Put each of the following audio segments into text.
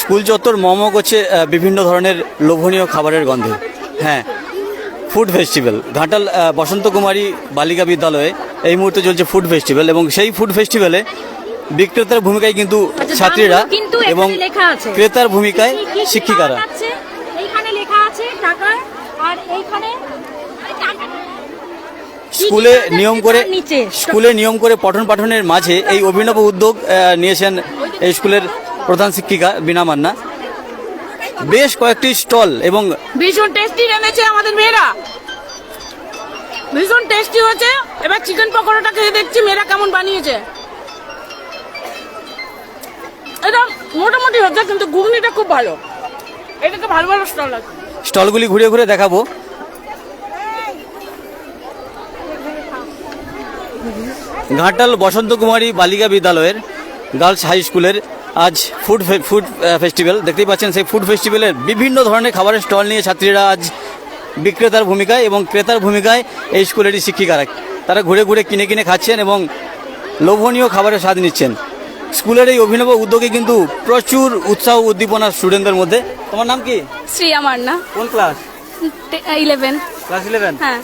School চত্বর মম করছে বিভিন্ন ধরনের লোভনীয় খাবারের গন্ধে। হ্যাঁ ফুড ফেস্টিভ্যাল ঘাটাল বসন্ত কুমারী বালিকা বিদ্যালয়ে এই মুহূর্তে চলছে ফুড ফেস্টিভ্যাল এবং সেই ফুড ফেস্টিভ্যালে বিক্রেতার ভূমিকায় কিন্তু আচ্ছা, ছাত্রীরা এবং ক্রেতার ভূমিকায় শিক্ষিকারা। স্কুলে নিয়ম করে স্কুলে নিয়ম করে পঠন পাঠনের মাঝে এই অভিনব উদ্যোগ নিয়েছেন এই স্কুলের প্রধান শিক্ষিকা বিনা মান্না। বেশ কয়েকটি স্টল এবং ভীষণ টেস্টি এনেছে আমাদের মেয়েরা। ভীষণ টেস্টি হয়েছে। এবার চিকেন পকোড়াটা খেয়ে দেখছি মেয়েরা কেমন বানিয়েছে। এটা মোটামুটি হচ্ছে কিন্তু ঘুগনিটা খুব ভালো। এটাতে ভালো ভালো স্টল আছে। স্টলগুলি ঘুরে ঘুরে দেখাবো। ঘাটাল বসন্ত কুমারী বালিকা বিদ্যালয়ের গার্লস হাই স্কুলের আজ ফুড ফে- ফুড ফেস্টিভ্যাল দেখতেই পাচ্ছেন সেই ফুড ফেস্টিভ্যালের বিভিন্ন ধরনের খাবারের স্টল নিয়ে ছাত্রীরা আজ বিক্রেতার ভূমিকায় এবং ক্রেতার ভূমিকায় এই স্কুলেরই শিক্ষিকারা তারা ঘুরে ঘুরে কিনে কিনে খাচ্ছেন এবং লোভনীয় খাবারের স্বাদ নিচ্ছেন। স্কুলের এই অভিনব উদ্যোগে কিন্তু প্রচুর উৎসাহ উদ্দীপনা স্টুডেন্টদের মধ্যে। তোমার নাম কি? শ্রিয়া মান্না। কোন ক্লাস ইলেভেন ক্লাস ইলেভেন হ্যাঁ।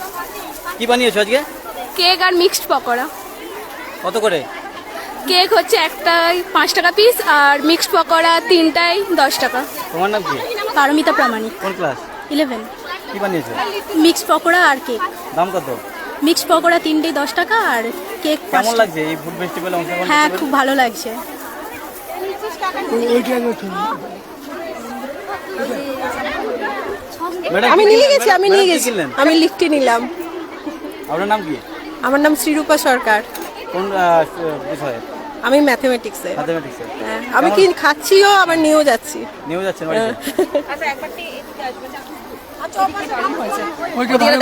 কি বানিয়েছো আজকে? কেক আর মিক্সড পকোড়া। কত করে? কেক হচ্ছে একটাই পাঁচ টাকা পিস আর মিক্সড পকোড়া তিনটাই দশ টাকা। তোমার নাম কি? পারমিতা প্রামাণিক। কোন ক্লাস ইলেভেন কি বানিয়েছো? মিক্সড পকোড়া আর কেক। দাম কত? মিক্সড পকোড়া তিনটেই দশ টাকা আর কেক পাঁচ কেমন লাগছে এই ফুড ফেস্টিভ্যালে অংশগ্রহণ হ্যাঁ খুব ভালো লাগছে। আমি নিয়ে? গেছি আমি নিয়ে গেছি। আমি লিখতে নিলাম। আপনার নাম কি? আমার নাম শ্রীরূপা সরকার। কোন বিষয়ে? আমি ম্যাথমেটিক্সে ম্যাথমেটিক্সে হ্যাঁ, আমি কি খাচ্ছিও আবার নিয়েও যাচ্ছি। নিয়ে যাচ্ছেন বাড়িতে?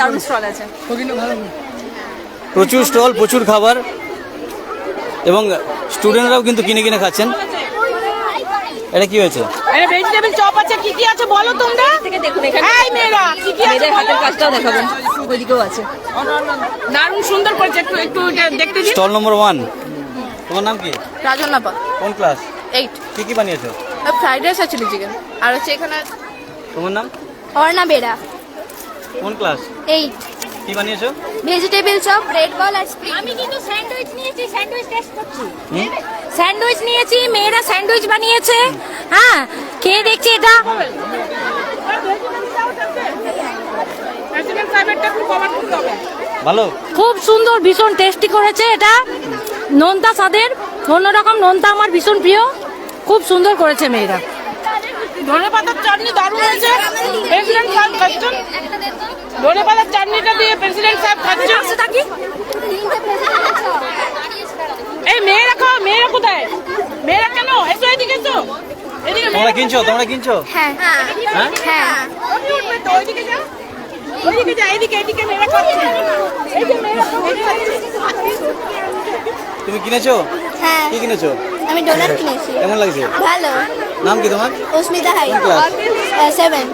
দারুণ স্টল আছে। প্রচুর স্টল প্রচুর খাবার। এবং স্টুডেন্টরাও কিন্তু কিনে কিনে খাচ্ছেন। এটা কি হয়েছে? আরে ভেজিটেবল চপ আছে কি কি আছে বলো তোমরা? এই মেয়েরা কি কি আছে বলো? কাজটাও দেখাবো ওইদিকেও আছে। দারুণ সুন্দর করেছে একটু একটু দেখতে স্টল নম্বর ওয়ান তোমার নাম কি? রাজনাপা কোন ক্লাস? এইট কি কি বানিয়েছো? ফ্রাইড রাইস আর চিলি চিকেন। আর হচ্ছে এখানে তোমার নাম? অর্ণা বেড়া। কোন ক্লাস? এইট কি বানিয়েছো? ভেজিটেবল চপ ব্রেড বল আর স্প্রিং আমি কিন্তু স্যান্ডউইচ নিয়েছি স্যান্ডউইচ টেস্ট করছি। স্যান্ডউইচ নিয়েছি মেয়েরা স্যান্ডউইচ বানিয়েছে। হ্যাঁ খেয়ে দেখছি এটা। ভালো? খুব সুন্দর ভীষণ টেস্টি করেছে এটা। নোনতা স্বাদের অন্যরকম নোনতা আমার ভীষণ প্রিয়। খুব সুন্দর করেছে মেয়েরা। ধনে পাতার চাটনি দারুণ হয়েছে। প্রেসিডেন্ট সাহেব খাচ্ছেন। ধনে পাতার চাটনিটা দিয়ে প্রেসিডেন্ট সাহেব খাচ্ছেন। এই মেয়েরা খাও মেয়েরা কোথায়? মেয়েরা কেন? এসো এদিকে এসো। তোমরা কিনছো তোমরা কিনছো? হ্যাঁ। হ্যাঁ। হ্যাঁ। ওইদিকে যা ওইদিকে যা এদিকে এদিকে মেয়েরা খাচ্ছে। এই যে মেয়েরা তুমি কিনেছো? হ্যাঁ। কি কিনেছো? আমি ডোনাট কিনেছি। কেমন লাগছে? ভালো। নাম কি তোমার? অস্মিতা হাই। সেভেন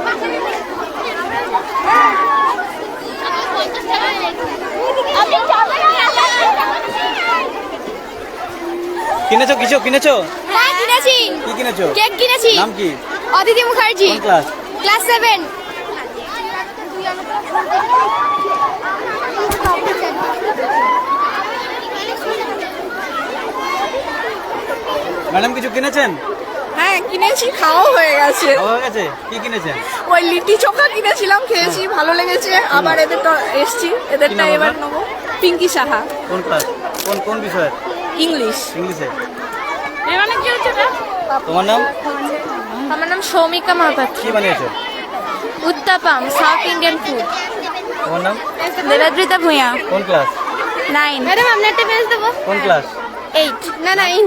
কিনেছো কিছু? কিনেছো? হ্যাঁ কিনেছি। কি কিনেছো? কেক কিনেছি। নাম কি? Aditi Mukherjee. Class class seven madam কিছু কিনেছেন? হ্যাঁ কিনেছি খাওয়া হয়ে গেছে। হয়ে গেছে? কি কিনেছেন? ওই লিটি চোখা কিনেছিলাম খেয়েছি ভালো লেগেছে। আবার এদেরটা এসছি এদেরটা এবার? নেব। পিঙ্কি সাহা। কোন ক্লাস কোন কোন বিষয়ে ইংলিশ। ইংলিশে। হচ্ছে তোমার নাম? আমার নাম সৌমিকা মহাপাত্র। কি বানিয়েছো? উত্তাপাম সাউথ ইন্ডিয়ান ফুড তোমার নাম? দেবাদ্রিতা ভূঁয়া কোন ক্লাস? নাইন ম্যাডাম আপনি একটা পেজ দেবো। কোন ক্লাস? এইট না নাইন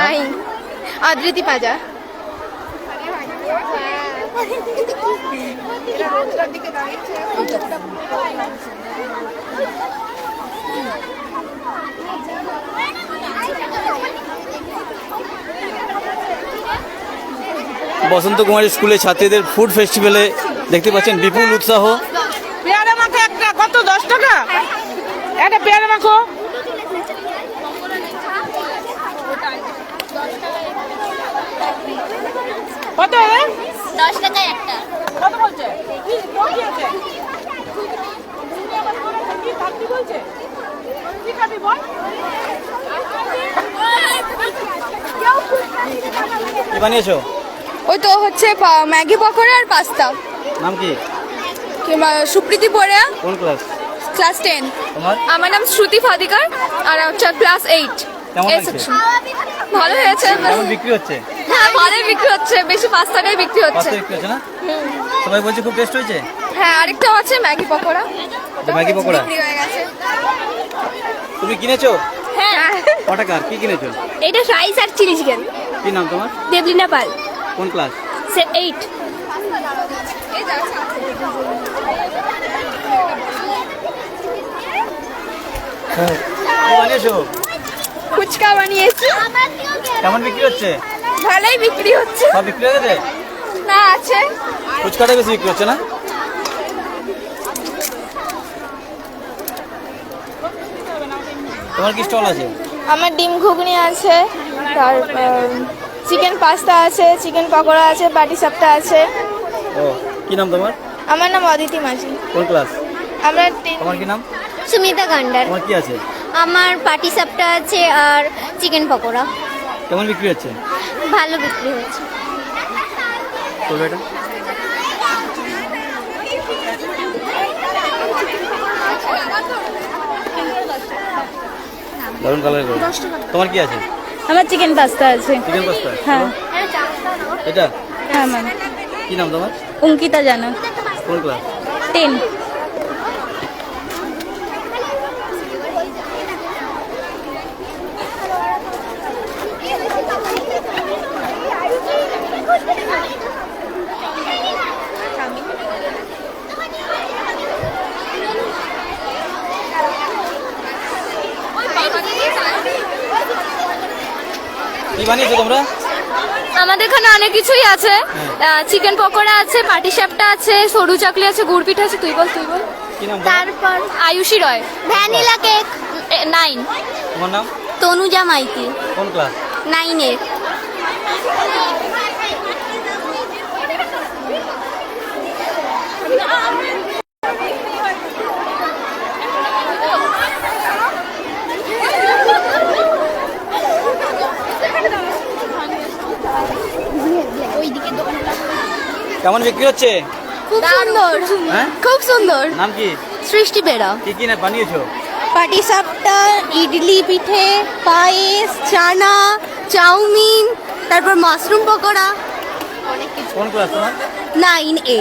নাইন অদ্রিতি পাজা। বসন্ত কুমারী স্কুলে ছাত্রীদের ফুড ফেস্টিভ্যালে দেখতে পাচ্ছেন বিপুল উৎসাহ। পেয়ারা মাখো একটা কত দশ টাকা? একটা পেয়ারা মাখো। কত দশ টাকায় একটা। বলছে বলছে? কি বানিয়েছো? ওই তো হচ্ছে পা- ম্যাগি পকোড়া আর পাস্তা। নাম কি? সুপ্রীতি পড়া কোন ক্লাস? ক্লাস টেন তোমার? আমার নাম শ্রুতি ফাদিকার আর হচ্ছে ক্লাস এইট? ভালো হয়েছে। বিক্রি হচ্ছে? হ্যাঁ ভালোই বিক্রি হচ্ছে। বেশি বিক্রি হচ্ছে। বিক্রি হচ্ছে সবাই বলছে খুব টেস্ট হয়েছে? হ্যাঁ আরেকটাও আছে ম্যাগি পকোড়া। ম্যাগি পকোড়া? হয়ে তুমি কিনেছো? হ্যাঁ। ক টাকার কি কিনেছো? এটা রাইস আর চিলি চিকেন কি নাম তোমার? দেবলিনা পাল। কোন ক্লাস? এইট বানিয়েছো ফুচকা বানিয়েছি। কেমন বিক্রি হচ্ছে? ভালোই বিক্রি হচ্ছে। সব বিক্রি হয়ে গেছে? না আছে। ফুচকাটা বেশি বিক্রি হচ্ছে না? তোমার কি স্টল আছে? আমার ডিম ঘুগনি আছে তারপর চিকেন পাস্তা আছে চিকেন পকোড়া আছে বাটি সাপটা আছে। ও কি নাম তোমার? আমার নাম অদিতি মাঝি। কোন ক্লাস? আমরা তিন- তোমার কি নাম? সুমিতা গান্ডার। তোমার কি আছে? আমার পাটি সাপটা আছে আর চিকেন পকোড়া। কেমন বিক্রি হচ্ছে? ভালো বিক্রি হচ্ছে। করবে এটা দারুণ কালার করে তোমার কি আছে? আমার চিকেন পাস্তা আছে। Chicken pasta? হ্যাঁ। এটা? হ্যাঁ ম্যাম কি নাম তোমার? অঙ্কিতা জানা। কোন ক্লাস টেন। কি বানিয়েছো তোমরা? আমাদের এখানে অনেক কিছুই আছে। চিকেন পকোড়া আছে পাটি সাপটা আছে সরু চাকলি আছে গুড় পিঠা আছে। তুই বল তুই বল? তারপর Ayushi Roy. Vanilla cake. Nine. তোমার নাম? তনুজা মাইতি। কোন ক্লাস? নাইনের। কেমন বিক্রি হচ্ছে? খুব সুন্দর। হ্যাঁ? খুব সুন্দর। নাম কি? সৃষ্টি বেড়া। কি কি না বানিয়েছো? পাটি সাপটা ইডলি পিঠে পায়েস চানা চাউমিন তারপর মাশরুম পকোড়া। কোন ক্লাস তোমার? Nine A.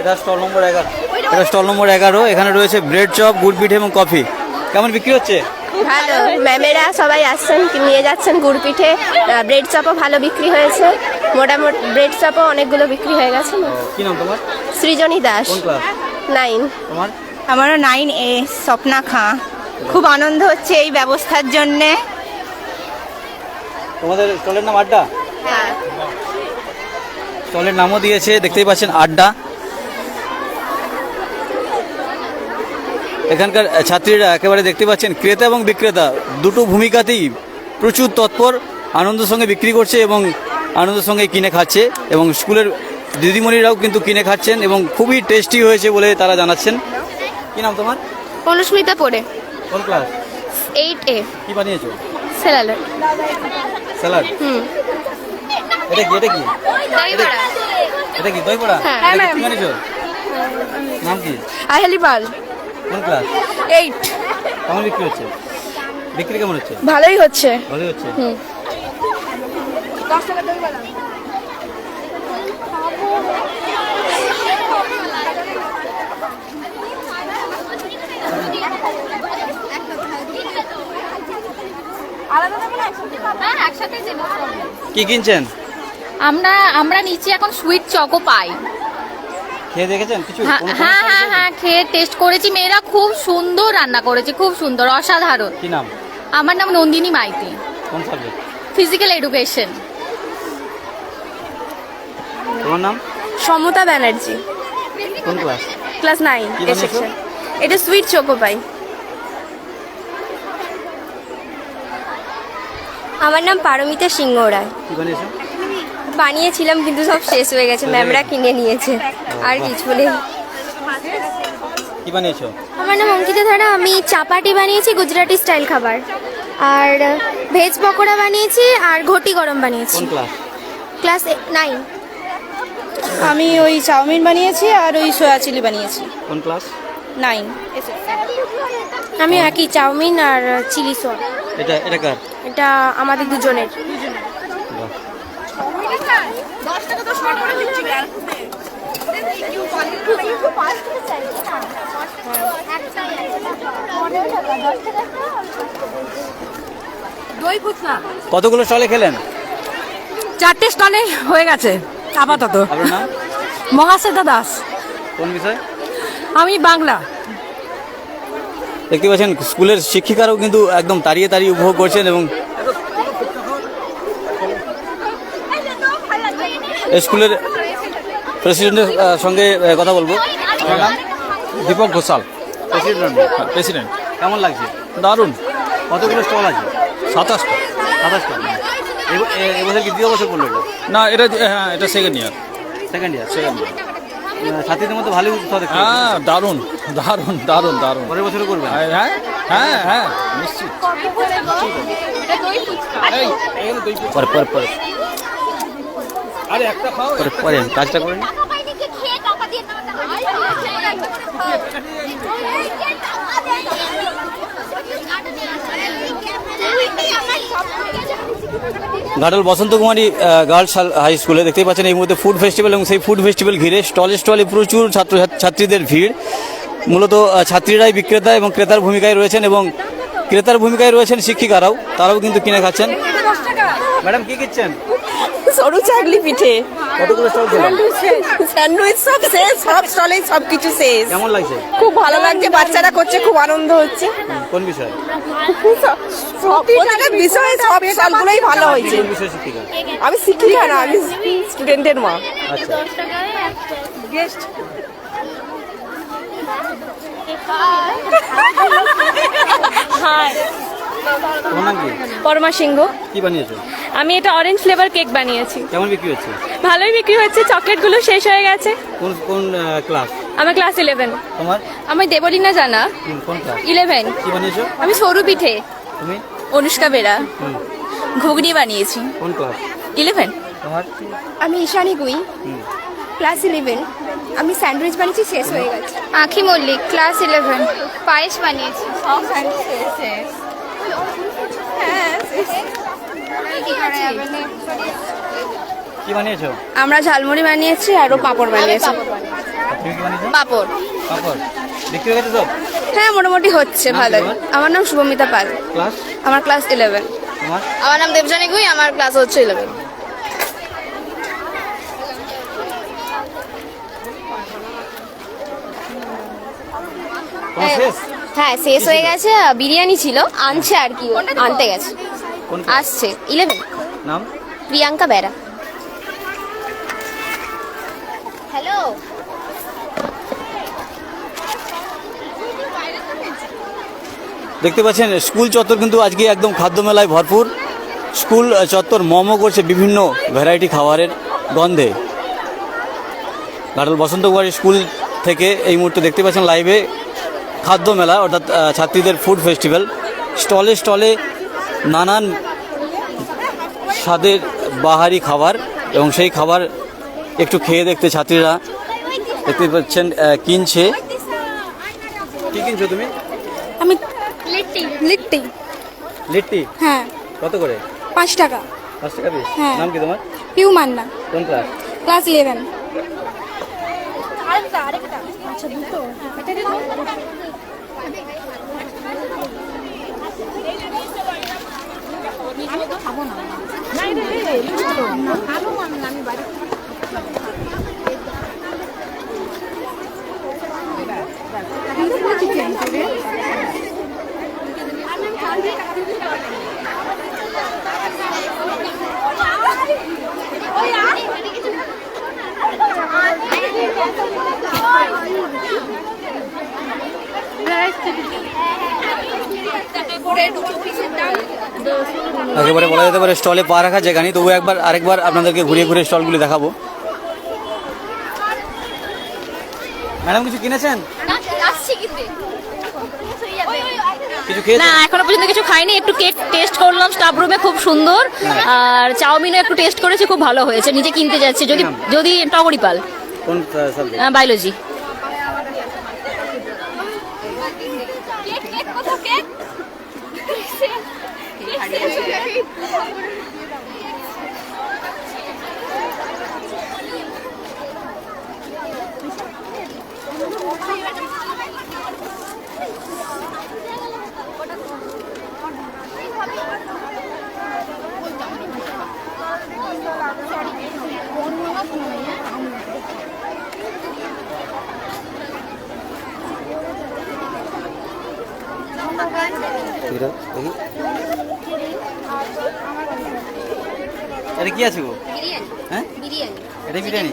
এটা স্টল নম্বর এগারো। এটা স্টল নম্বর এগারো। এখানে রয়েছে ব্রেড চপ গুড় পিঠে এবং কফি কেমন বিক্রি হচ্ছে? ভালো। ম্যামেরা সবাই আসছেন নিয়ে যাচ্ছেন গুড় পিঠে। ব্রেড চপও ভালো বিক্রি হয়েছে। মোটামুটি ব্রেড চপও অনেকগুলো বিক্রি হয়ে গেছে। কি নাম তোমার? সৃজনী দাস। নাইন তোমার? আমারও নাইন এ স্বপ্না খাঁ। খুব আনন্দ হচ্ছে এই ব্যবস্থার জন্যে। তোমাদের স্টলের নাম আড্ডা? স্টলের নামও দিয়েছে দেখতেই পাচ্ছেন আড্ডা। এখানকার ছাত্রীরা একেবারে দেখতে পাচ্ছেন ক্রেতা এবং বিক্রেতা দুটো ভূমিকাতেই প্রচুর তৎপর আনন্দের সঙ্গে বিক্রি করছে এবং আনন্দের সঙ্গে কিনে খাচ্ছে এবং স্কুলের দিদিমণিরাও কিন্তু কিনে খাচ্ছেন এবং খুবই টেস্টি হয়েছে বলে তারা জানাচ্ছেন। কি নাম তোমার? অনুস্মিতা পড়ে। কোন ক্লাস? এইট এ কি বানিয়েছো? সেলালে স্যালাড হুম। এটা কি এটা কি? দই বড়া এটা কি দই বড়া হ্যাঁ। বানিয়েছো? নাম কি? আহেলি পাল কোন ক্লাস এইট কেমন বিক্রি হচ্ছে? বিক্রি কেমন হচ্ছে? ভালোই হচ্ছে। ভালোই হচ্ছে? হ্যাঁ একসাথে কি কিনছেন? আমরা আমরা নিচে এখন সুইট চকো পাই। খেয়ে দেখেছেন? কিছু? হ্যাঁ হ্যাঁ খেয়ে টেস্ট করেছি। মেয়েরা খুব সুন্দর রান্না করেছে খুব সুন্দর অসাধারণ। কি নাম? আমার নাম নন্দিনী মাইতি। কোন সাবজেক্ট ফিজিক্যাল এডুকেশন তোমার নাম? সমতা ব্যানার্জি। কোন ক্লাস ক্লাস নাইন কি বানিয়েছো? সেকশন এটা সুইট চোকো পাই আমার নাম পারমিতা সিংহ রায় কি বানিয়েছো? বানিয়েছিলাম কিন্তু সব শেষ হয়ে গেছে। ম্যামরা কিনে নিয়েছে। আর কিছু নেই বানিয়েছো? আমার নাম অঙ্কিতা ধারা আমি চাপাটি বানিয়েছি গুজরাটি স্টাইল খাবার। আর ভেজ পকোড়া বানিয়েছি আর ঘটি গরম বানিয়েছি। কোন ক্লাস? ক্লাস নাইন আমি ওই চাউমিন বানিয়েছি আর ওই সয়া চিলি বানিয়েছি। কোন ক্লাস? নাইন আমি একই চাউমিন আর চিলি সস এটা এটা কার? এটা আমাদের দুজনের। বাহ। কতগুলো স্টলে খেলেন? চারটে স্টলে হয়ে গেছে আপাতত। মহাশ্বেতা দাস। কোন বিষয়? আমি বাংলা। দেখতে পাচ্ছেন স্কুলের শিক্ষিকারাও কিন্তু একদম তাড়িয়ে তাড়িয়ে উপভোগ করছেন এবং স্কুলের প্রেসিডেন্টের সঙ্গে কথা বলব? দীপক ঘোষাল। প্রেসিডেন্ট প্রেসিডেন্ট কেমন লাগছে? দারুণ। কতগুলো স্টল আছে? সাতাশটা। সাতাশটা? এবছর কি দ্বিতীয় বছর করল এটা না এটা হ্যাঁ এটা second year second year second year ছাত্রীদের মধ্যে ভালোই উৎসাহ হ্যাঁ দারুণ দারুণ দারুণ দারুণ। পরের বছরও করবে হ্যাঁ হ্যাঁ হ্যাঁ হ্যাঁ নিশ্চিত। পরে। পরে পরে আরে একটা খাও পরে পরে কাজটা করে নিই। ঘাটাল বসন্ত কুমারী গার্লস হাই স্কুলে দেখতেই পাচ্ছেন এই মুহূর্তে ফুড ফেস্টিভ্যাল এবং সেই ফুড ফেস্টিভ্যাল ঘিরে স্টলে স্টলে প্রচুর ছাত্র ছাত্রীদের ভিড়। মূলত ছাত্রীরাই বিক্রেতা এবং ক্রেতার ভূমিকায় রয়েছেন এবং ক্রেতার ভূমিকায় রয়েছেন শিক্ষিকারাও, তারাও কিন্তু কিনে খাচ্ছেন। ম্যাডাম, কি কিচ্ছেন সরু চাকলি পিঠে। কতগুলো স্টল খেলেন স্যান্ডউইচ সব শেষ সব স্টলে সব কিছু শেষ। কেমন লাগছে? খুব ভালো লাগছে বাচ্চারা করছে খুব আনন্দ হচ্ছে। কোন বিষয়? প্রতিটা বিষয়ে সব স্টলগুলোই ভালো হয়েছে। আমি শিক্ষিকা না আমি স্টুডেন্টের মা। আচ্ছা। নাম কি পরমা সিংহ। কি বানিয়েছো? আমি এটা অরেঞ্জ ফ্লেভার কেক বানিয়েছি। কেমন বিক্রি হচ্ছে? ভালোই বিক্রি হচ্ছে চকলেটগুলো শেষ হয়ে গেছে। কোন কোন ক্লাস আমার ক্লাস ইলেভেন তোমার? আমি দেবলীনা জানা। কোন ক্লাস ইলেভেন কি বানিয়েছো? আমি সরু পিঠে। তুমি? অনুষ্কা বেরা। ঘুগনি বানিয়েছি। কোন ক্লাস ইলেভেন তোমার? আমি ঈশানী গুই। ক্লাস ইলেভেন আমি স্যান্ডউইচ বানিয়েছি শেষ হয়ে গেছে। আখি মল্লিক ক্লাস ইলেভেন পায়েস বানিয়েছি। কি বানিয়েছো? আমরা ঝালমুড়ি বানিয়েছি আরও পাঁপড় বানিয়েছি। পাঁপড় পাপড়। বিক্রি হয়ে গেছে সব? হ্যাঁ মোটামুটি হচ্ছে ভালোই। আমার নাম শুভমিতা পাল। ক্লাস? আমার ক্লাস ইলেভেন আমার নাম দেবজানী গুই আমার ক্লাস হচ্ছে ইলেভেন তোমার শেষ? হ্যাঁ শেষ হয়ে গেছে বিরিয়ানি ছিল আনছে আর কি আনতে গেছে। আসছে ইলেভেন। নাম? প্রিয়াঙ্কা বেরা। হ্যালো? দেখতে পাচ্ছেন স্কুল চত্বর কিন্তু আজকে একদম খাদ্য মেলায় ভরপুর। স্কুল চত্বর মমো করছে বিভিন্ন ভ্যারাইটি খাবারের গন্ধে। ঘাটাল বসন্ত কুমারী স্কুল থেকে এই মুহূর্তে দেখতে পাচ্ছেন লাইভে খাদ্য মেলা অর্থাৎ ছাত্রীদের ফুড ফেস্টিভ্যাল স্টলে স্টলে নানান স্বাদের বাহারি খাবার এবং সেই খাবার একটু খেয়ে দেখতে ছাত্রীরা দেখতে পাচ্ছেন কিনছে। কি কিনছো তুমি? আমি লিট্টি। লিট্টি। লিট্টি? হ্যাঁ। কত করে? পাঁচ টাকা। পাঁচ টাকা পিস? হ্যাঁ। নাম কি তোমার? পিউ মান্না কোন ক্লাস? ক্লাস ইলেভেন আমি তো খাব একেবারে বলা যেতে পারে স্টলে পা রাখা জায়গা নেই। তবু একবার আরেকবার আপনাদেরকে ঘুরিয়ে ঘুরিয়ে স্টলগুলি দেখাবো। ম্যাডাম কিছু কিনেছেন? না এখনও পর্যন্ত কিছু খাইনি। একটু কেক টেস্ট করলাম স্টাফ রুমে খুব সুন্দর। আর চাউমিনও একটু টেস্ট করেছি খুব ভালো হয়েছে। নিজে কিনতে যাচ্ছি যদি যদি টগরি পাল। কোন বায়োলজি এটা কি আছে গো? হ্যাঁ? এটা বিরিয়ানি।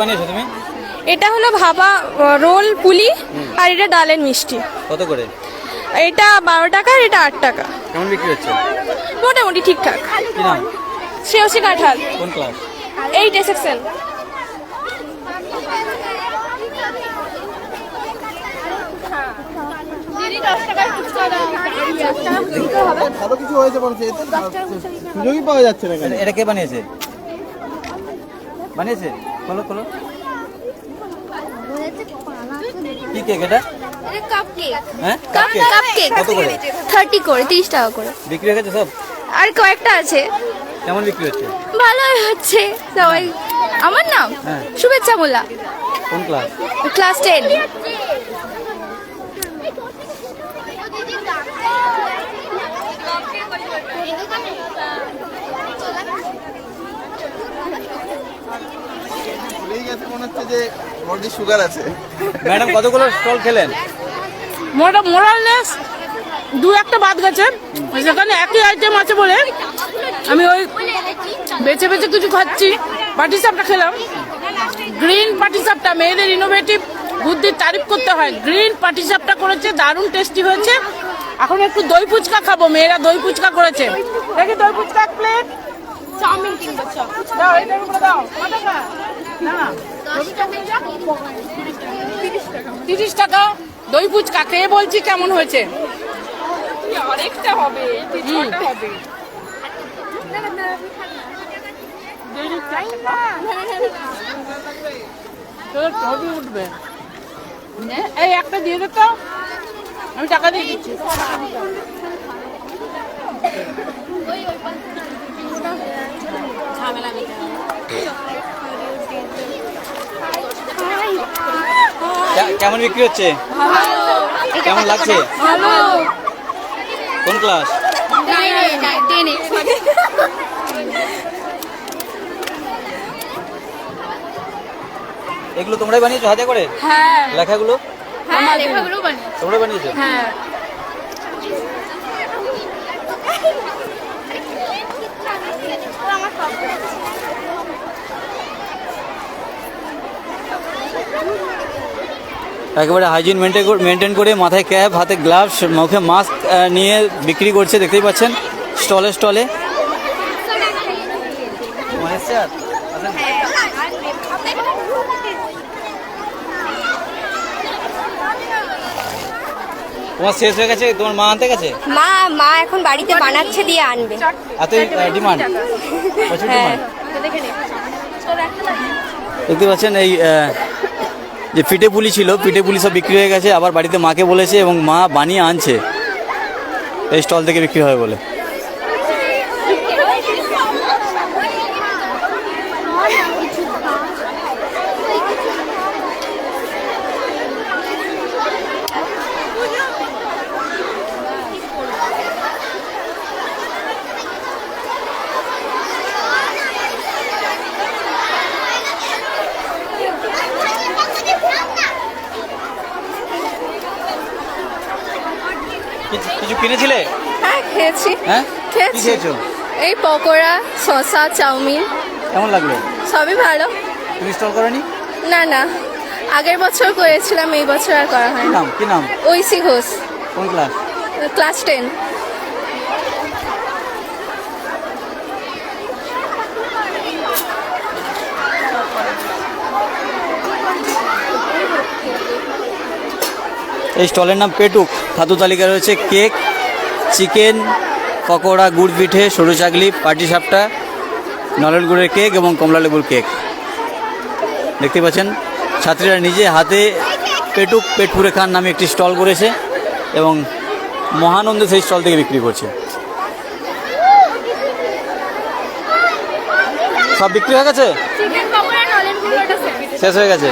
বানিয়েছো তুমি? এটা হলো ভাপা রোল পুলি আর এটা ডালের মিষ্টি। কত করে? এটা বারো টাকা আর এটা আট টাকা। কেমন বিক্রি হচ্ছে? মোটামুটি ঠিকঠাক। কি নাম? শ্রেয়সী কাঁঠাল। কোন ক্লাস? Eight section. ভালো কিছু হয়েছে বলছে সুযোগই পাওয়া যাচ্ছে না এটা কে বানিয়েছে? বানিয়েছে? খোলো খোলো। কি কেক এটা? হ্যাঁ? কত করে? থার্টি করে তিরিশ টাকা করে। বিক্রি হয়ে গেছে সব? আর কয়েকটা আছে। কেমন বিক্রি হচ্ছে? ভালোই হচ্ছে। সবাই আমার নাম হ্যাঁ। শুভেচ্ছা মোল্লা। কোন ক্লাস ক্লাস টেন ভুলেই মনে হচ্ছে যে বডি সুগার আছে। ম্যাডাম কতগুলো স্টল খেলেন? মোটা মোরাললেস দু একটা বাদ গেছে। সেখানে একই আইটেম আছে বলে আমি ওই বেছে বেছে কিছু খাচ্ছি। পাটি সাপটা খেলাম। গ্রিন পাটি সাপটা মেয়েদের ইনোভেটিভ বুদ্ধির তারিফ করতে হয়। গ্রিন পাটি সাপটা করেছে দারুণ টেস্টি হয়েছে। এখন একটু দই ফুচকা খাব মেয়েরা দই ফুচকা করেছে। দেখি দই ফুচকা এক প্লেট চাউমিন কিনবে দাও এটার উপরে দাও। তিরিশ টাকা। দই ফুচকা খেয়ে বলছি কেমন হয়েছে? আরেকটা হবে হবে। ছবি উঠবে? এই একটা দিয়ে দে তো। আমি টাকা দিয়ে দিচ্ছি। কে- কেমন বিক্রি হচ্ছে? কেমন লাগছে? কোন ক্লাস? এগুলো তোমরাই বানিয়েছো হাতে করে? হ্যাঁ। লেখাগুলো? হ্যাঁ লেখাগুলো তোমরা বানিয়েছো? হ্যাঁ। একেবারে হাইজিন মেনটেন মেনটেন করে মাথায় ক্যাপ হাতে গ্লাভস মুখে মাস্ক নিয়ে বিক্রি করছে দেখতেই পাচ্ছেন স্টলে স্টলে। তোমার শেষ হয়ে গেছে? তোমার মা আনতে গেছে? মা মা এখন বাড়িতে বানাচ্ছে দিয়ে আনবে। এতই ডিমান্ড প্রচুর ডিমান্ড দেখতে পাচ্ছেন এই আহ, যে পিঠে পুলি ছিল পিঠে পুলি সব বিক্রি হয়ে গেছে। আবার বাড়িতে মাকে বলেছে এবং মা বানিয়ে আনছে। এই স্টল থেকে বিক্রি হয় বলে। কিছু- কিনেছিলে? হ্যাঁ খেয়েছি। হ্যাঁ? কি খেয়েছি? খেয়েছো এই পকোড়া শসা চাউমিন। কেমন লাগল? সবই ভালো। তুমি স্টল করনি? না না। আগের বছর করেছিলাম এই বছর আর করা কি হয় না নাম? কি নাম? ঐশী ঘোষ। কোন ক্লাস ক্লাস টেন। এই স্টলের নাম পেটুক। খাদ্য তালিকা রয়েছে কেক চিকেন পকোড়া গুড় পিঠে সরু চাকলি পাটি সাপটা নলেন গুড়ের কেক এবং কমলা লেবুর কেক। দেখতে পাচ্ছেন ছাত্রীরা নিজে হাতে পেটুক পেট পুরে খান নামে একটি স্টল করেছে এবং মহানন্দে সেই স্টল থেকে বিক্রি করছে। সব বিক্রি হয়ে গেছে? শেষ। হয়ে গেছে?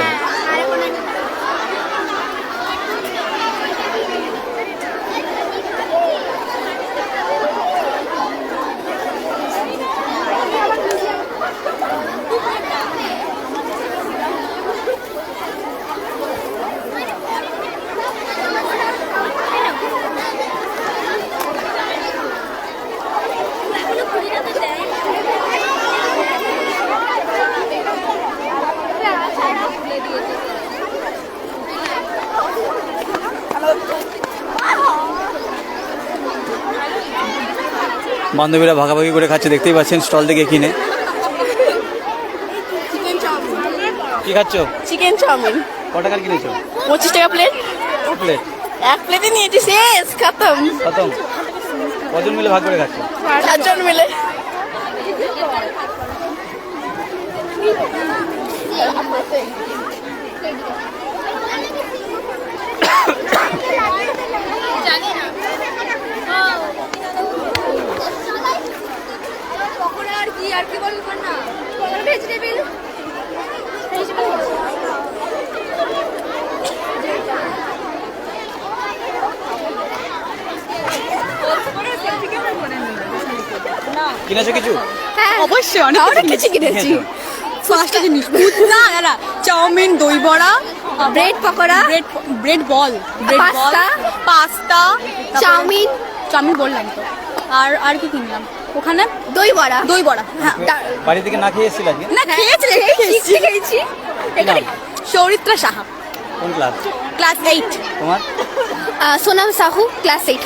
বান্ধবীরা ভাগাভাগি করে খাচ্ছে দেখতেই পাচ্ছেন স্টল থেকে কিনে। কি খাচ্ছ? চিকেন চাউমিন ক টাকার কিনেছো? পঁচিশ টাকা প্লেট প্লেট এক প্লেটে নিয়েছি শেষ খতম। খতম। কজন মিলে ভাগ করে খাচ্ছ? চারজন মিলে। পকোড়া আর কি আর কি বলব না? ভেজিটেবিল কিনেছো কিছু? অবশ্যই অনেক কিছু কিনেছি। পাঁচটা জিনিস না দাদা চাউমিন দই বড়া bread pakora. Bread bread ball bread ball pasta, pasta chow mein. Chow mein বললাম তো। আর আর কি কিনলাম? ওখানে? দই বড়া দই বড়া হ্যাঁ। বাড়ি থেকে না খেয়ে এসেছিল আজকে না খেয়েছি খেয়েছি খেয়েছি। সৌরিত্রা সাহা। কোন ক্লাস ক্লাস এইট তোমার? সোনাম সাহু ক্লাস এইট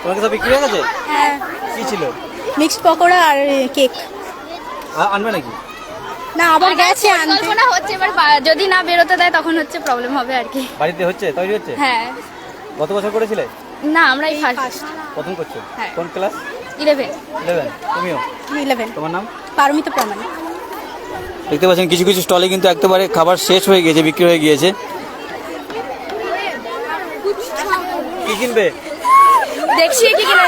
তোমার কি সব বিক্রি হয়ে গেছে? হ্যাঁ। কি ছিল? মিক্সড পকোড়া আর কেক। আনবে নাকি? না আবার গেছে আনতে। কল্পনা হচ্ছে এবার যদি না বেরোতে দেয় তখন হচ্ছে প্রবলেম হবে আর কি। বাড়িতে হচ্ছে? তৈরি হচ্ছে? হ্যাঁ। গত বছর করেছিলে? না আমরাই ফার্স্ট প্রথম করছ? হ্যাঁ। কোন ক্লাস ইলেভেন ইলেভেন তুমিও? ইলেভেন তোমার নাম? পারমিতা প্রামাণিক। দেখতে পাচ্ছেন কিছু কিছু স্টলে কিন্তু একেবারে খাবার শেষ হয়ে গিয়েছে বিক্রি হয়ে গিয়েছে। কি কিনবে? দেখছি কি কিনা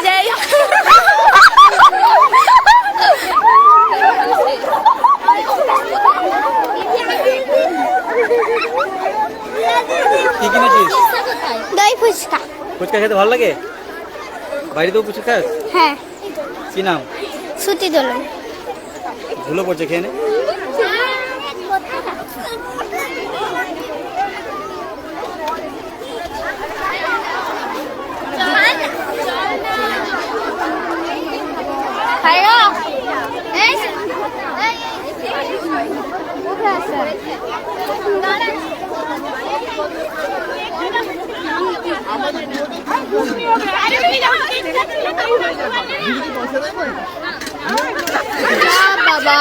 কি কিনেছিস? দই ফুচকা। ফুচকা খেতে ভালো লাগে? বাড়িতেও ফুচকা খাস? হ্যাঁ। কি নাম? সুতি দোলন। ধুলো পড়ছে খেয়ে নে। ভাইরা এই বাবা